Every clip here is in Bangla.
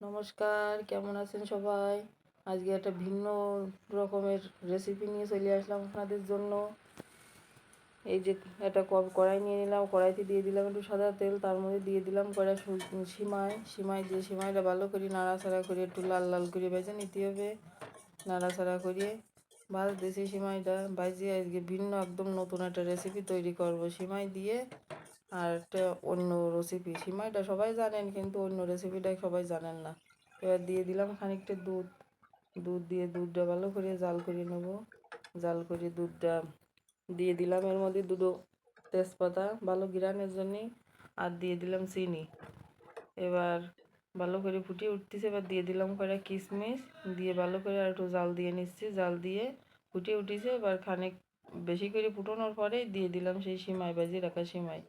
নমস্কার, কেমন আছেন সবাই? আজকে একটা ভিন্ন রকমের রেসিপি নিয়ে চলে আসলাম আপনাদের জন্য। এই যে একটা কড়াই নিয়ে নিলাম, কড়াইতে দিয়ে দিলাম একটু সাদা তেল, তার মধ্যে দিয়ে দিলাম কড়া সিমাই। সিমাই দিয়ে সিমাইটা ভালো করে নাড়াচাড়া করে একটু লাল লাল করে ভেজে নিতে হবে। নাড়াচাড়া করে ভাজতেছি সিমাইটা ভাজিয়ে আজকে ভিন্ন একদম নতুন একটা রেসিপি তৈরি করব। সিমাই দিয়ে আর একটা অন্য রেসিপি সিমাইটা সবাই জানেন, কিন্তু অন্য রেসিপিটা সবাই জানেন না। এবার দিয়ে দিলাম খানিকটা দুধ। দুধ দিয়ে দুধটা ভালো করে জাল করে নেব। জাল করে দুধটা দিয়ে দিলাম। এর মধ্যে দুটো তেজপাতা ভালো গিরানের জন্যে আর দিয়ে দিলাম চিনি। এবার ভালো করে ফুটিয়ে উঠতেছে। এবার দিয়ে দিলাম কয়েকটা কিশমিশ। দিয়ে ভালো করে আর একটু জাল দিয়ে নিচ্ছি। জাল দিয়ে ফুটিয়ে উঠেছে। এবার খানিক বেশি করে ফুটানোর পরে দিয়ে দিলাম সেই সিমাই বাজি রাখা সিমাই।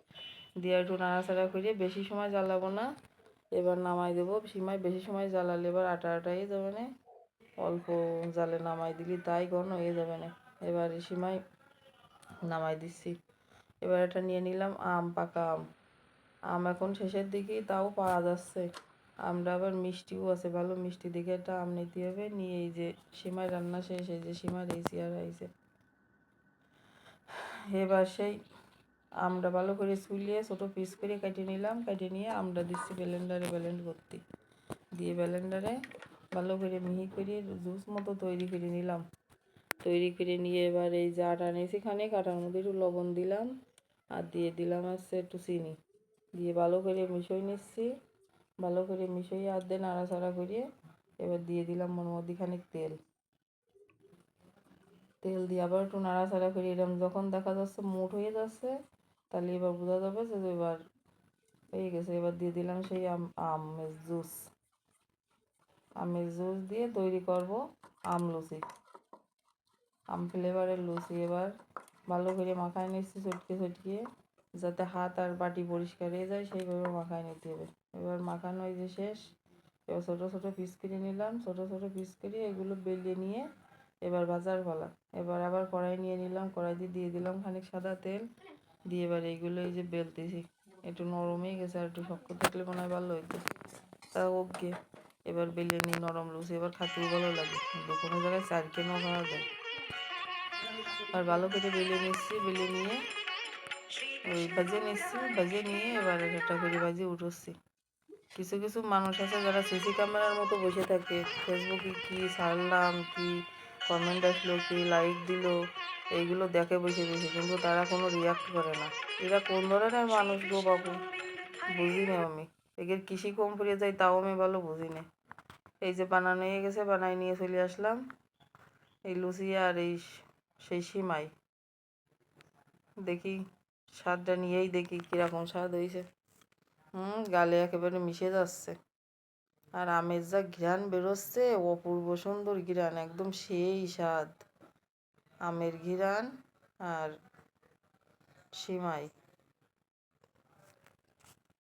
দিয়ে একটু নাড়াচাড়া করে বেশি সময় জ্বালাবো না। এবার নামাই দেবো সিমাই, বেশি সময় জ্বালালে এবার আটা আটা হয়ে যাবে না। অল্প জালে নামাই দিলি তাই ঘন হয়ে যাবে না। এবার সিমাই নামাই দিচ্ছি। এবার এটা নিয়ে নিলাম আম, পাকা আম। আম এখন শেষের দিকেই, তাও পাওয়া যাচ্ছে। আমরা আবার মিষ্টিও আছে, ভালো মিষ্টি দিকে একটা আম নিতে হবে। নিয়ে এই যে সিমাই রান্না শেষ, এই যে সিমাই এই চেয়ার এবার সেই আমটা ভালো করে চুলিয়ে ছোটো পিস করে কেটে নিলাম, কেটে নিয়ে আমটা দিচ্ছি ব্লেন্ডারে ব্লেন্ড করতে। দিয়ে ব্লেন্ডারে ভালো করে মিহি করে জুস মতো তৈরি করে নিলাম। তৈরি করে নিয়ে এবার এই যে আটা নিয়েছি খানিক আটার মধ্যে একটু লবণ দিলাম আর দিয়ে দিলাম হচ্ছে একটু চিনি। দিয়ে ভালো করে মিশিয়ে নিচ্ছি। ভালো করে মিশিয়ে আর দিয়ে নাড়াচাড়া করিয়ে এবার দিয়ে দিলাম মনের মধ্যে খানিক তেল। তেল দিয়ে আবার একটু নাড়াচাড়া করি এরকম যখন দেখা যাচ্ছে মোট হয়ে যাচ্ছে তাহলে এবার বোঝা যাবে যে এবার হয়ে গেছে, এবার দিয়ে দিলাম সেই আম, আমের জুস। আমের জুস দিয়ে তৈরি করব আম লুচি। আম ফ্লেভারের লুচি এবার ভালো করে মাখায় নিচ্ছি চটকে চটকিয়ে যাতে হাত আর বাটি পরিষ্কার হয়ে যায়, সেইভাবে মাখায় নিতে হবে। এবার মাখানো এই যে শেষ, এবার ছোটো ছোটো পিস করে নিলাম, ছোটো ছোটো পিস করে এগুলো বেলিয়ে নিয়ে এবার বাজার পালা। এবার আবার কড়াই নিয়ে নিলাম, কড়াইতে দিয়ে দিলাম খানিক সাদা তেল। দিয়ে এবার এইগুলো এই যে বেলতেছি। একটু নরম হয়ে গেছে আর একটু শক্ত থাকলে মনে হয় ভালো হইতো। তা ওকে, এবার বেলে নিই নরম লুচি। এবার খাতেও ভালো লাগে। কোনো জায়গায় চার কেনও খাওয়া যায়। আর ভালো করে বেলে নিচ্ছি, বেলে নিয়ে ওই ভাজে নিচ্ছি, ভাজে নিয়ে এবার একটা করে ভাজে উঠোচ্ছি। কিছু কিছু মানুষ আছে যারা সিসি ক্যামেরার মতো বসে থাকে। ফেসবুকে কি ছাড়লাম কি কমেন্ট আসলো, কি লাইক দিল। এইগুলো দেখে বসে বসে, কিন্তু তারা কোনো রিয়াক্ট করে না। এরা কোন ধরনের মানুষ গো বাবু? বুঝি না আমি। এদের কৃষি কম পড়ে যায়, তাও আমি ভালো বুঝি না। এই যে বানানো হয়ে গেছে বানাই নিয়ে চলে আসলাম। এই লুচি আর এই সেই সিমাই। দেখি, স্বাদটা নিয়েই দেখি কীরকম স্বাদ হয়েছে। হুম, গালে একেবারে মিশে যাচ্ছে। আর আমের যা ঘ্রাণ বেরোচ্ছে, অপূর্ব সুন্দর ঘ্রাণ, একদম সেই স্বাদ। আমের ঘিরান আর সিমাই।